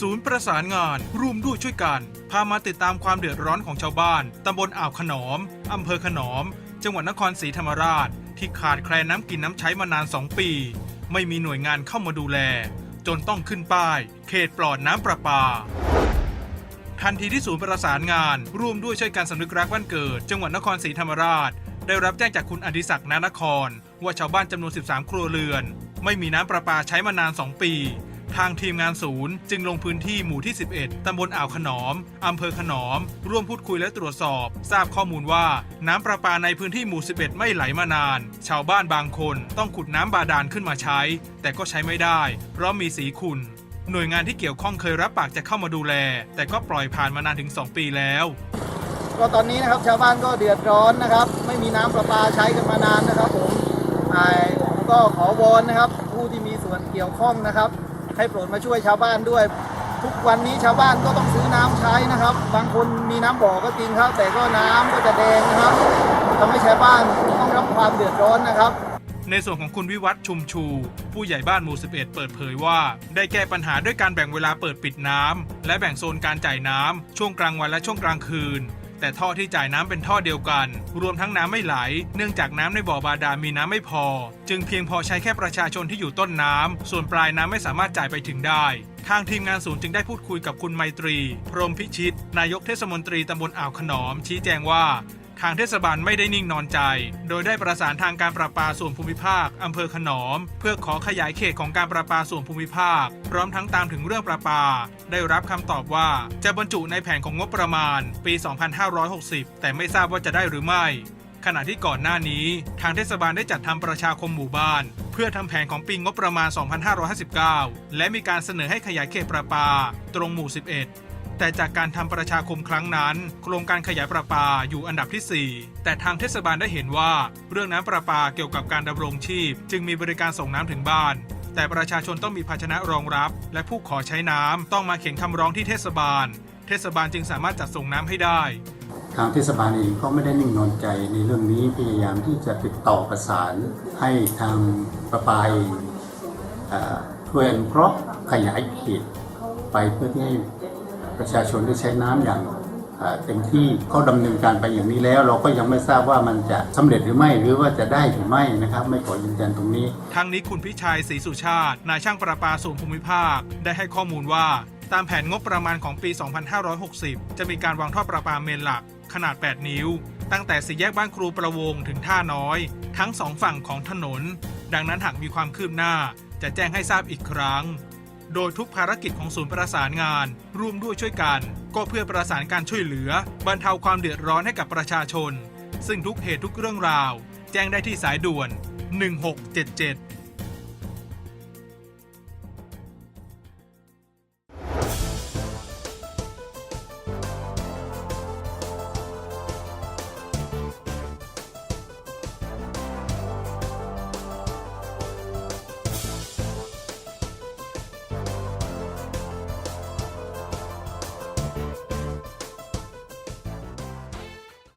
ศูนย์ประสานงาน ร่วมด้วยช่วยกัน พามาติดตามความเดือดร้อนของชาวบ้านตำบลอ่าวขนอมอำเภอขนอม จังหวัดนครศรีธรรมราช ที่ขาดแคลนน้ำกินน้ำใช้มานาน 2 ปี ไม่มีหน่วยงานเข้ามาดูแล จนต้องขึ้นป้าย เขตปลอดน้ำประปาทันทีที่ศูนย์ประสานงาน ร่วมด้วยช่วยการสำนึกรักบ้านเกิด จังหวัดนครศรีธรรมราช ได้รับแจ้งจากคุณอดิศักดิ์นานคร ว่าชาวบ้านจำนวน 13 ครัวเรือน ไม่มีน้ำประปาใช้มานาน 2 ปี ทางทีมงานศูนย์ จึงลงพื้นที่หมู่ที่ 11 ตำบลอ่าวขนอม อำเภอขนอม ร่วมพูดคุยและตรวจสอบ ทราบข้อมูลว่า น้ำประปาในพื้นที่หมู่ 11 ไม่ไหลมานาน ชาวบ้านบางคนต้องขุดน้ำบาดาลขึ้นมาใช้ แต่ก็ใช้ไม่ได้ เพราะมีสีขุ่นหน่วยงานที่เกี่ยวข้องเคยรับปากจะเข้ามาดูแล แต่ก็ปล่อยผ่านมานานถึง 2 ปีแล้ว ก็ตอนนี้นะครับชาวบ้านก็เดือดร้อนนะครับ ไม่มีน้ำประปาใช้กันมานานนะครับผมผมก็ขอวอนนะครับ ผู้ที่มีส่วนเกี่ยวข้องนะครับ ให้โปรดมาช่วยชาวบ้านด้วย ทุกวันนี้ชาวบ้านก็ต้องซื้อน้ำใช้นะครับ บางคนมีน้ำบ่อก็จริงครับ แต่ก็น้ำก็จะแดงนะครับทำให้ชาวบ้านต้องรับความเดือดร้อนนะครับในส่วนของคุณวิวัฒน์ชุมชู ผู้ใหญ่บ้านหมู่ 11 เปิดเผยว่า ได้แก้ปัญหาด้วยการแบ่งเวลาเปิดปิดน้ำและแบ่งโซนการจ่ายน้ำช่วงกลางวันและช่วงกลางคืน แต่ท่อที่จ่ายน้ำเป็นท่อเดียวกัน รวมทั้งน้ำไม่ไหล เนื่องจากน้ำในบ่อบาดาลมีน้ำไม่พอ จึงเพียงพอใช้แค่ประชาชนที่อยู่ต้นน้ำส่วนปลายน้ำไม่สามารถจ่ายไปถึงได้ทางทีมงานศูนย์จึงได้พูดคุยกับคุณไมตรี พรมพิชิต นายกเทศมนตรีตำบลอ่าวขนอม ชี้แจงว่า ทางเทศบาลไม่ได้นิ่งนอนใจ โดยได้ประสานทางการประปาส่วนภูมิภาค อำเภอขนอม เพื่อขอขยายเขตของการประปาส่วนภูมิภาค พร้อมทั้งตามถึงเรื่องประปา ได้รับคำตอบว่าจะบรรจุในแผนของงบประมาณ ปี 2560 แต่ไม่ทราบว่าจะได้หรือไม่ ขณะที่ก่อนหน้านี้ ทางเทศบาลได้จัดทำประชาคมหมู่บ้าน เพื่อทำแผนของปีงบประมาณ 2559 และมีการเสนอให้ขยายเขตประปา ตรงหมู่ 11 แต่จากการทำประชาคมครั้งนั้น โครงการขยายประปาอยู่อันดับที่ 4 แต่ทางเทศบาลได้เห็นว่า เรื่องน้ำประปาเกี่ยวกับการดำรงชีพ จึงมีบริการส่งน้ำถึงบ้าน แต่ประชาชนต้องมีภาชนะรองรับ และผู้ขอใช้น้ำต้องมาเขียนคำร้องที่เทศบาล เทศบาลจึงสามารถจัดส่งน้ำให้ได้ ทางเทศบาลเองก็ไม่ได้นิ่งนอนใจในเรื่องนี้พยายามที่จะติดต่อประสานให้ทางประปาเอ่อช่วยอนุเคราะห์ขยายเขตไปเพื่อที่ให้ ประชาชนได้ใช้น้ำอย่างเต็มที่เขาดำเนินการไปอย่างนี้แล้ว เราก็ยังไม่ทราบว่ามันจะสำเร็จหรือไม่หรือว่าจะได้หรือไม่นะครับ ไม่ขอยืนยันตรงนี้ทางนี้คุณพิชัยศรีสุชาตินายช่างประปาส่วนภูมิภาค ได้ให้ข้อมูลว่า ตามแผนงบประมาณของปี 2560 จะมีการวางท่อประปาเมนหลัก ขนาด 8 นิ้ว ตั้งแต่สี่แยกบ้านครูประวงถึงท่าน้อย ทั้งสองฝั่งของถนน ดังนั้นหากมีความคืบหน้า จะแจ้งให้ทราบอีกครั้ง โดยทุกภารกิจของศูนย์ประสานงาน ร่วมด้วยช่วยกัน ก็เพื่อประสานการช่วยเหลือ บรรเทาความเดือดร้อนให้กับประชาชน ซึ่งทุกเหตุทุกเรื่องราว แจ้งได้ที่สายด่วน 1677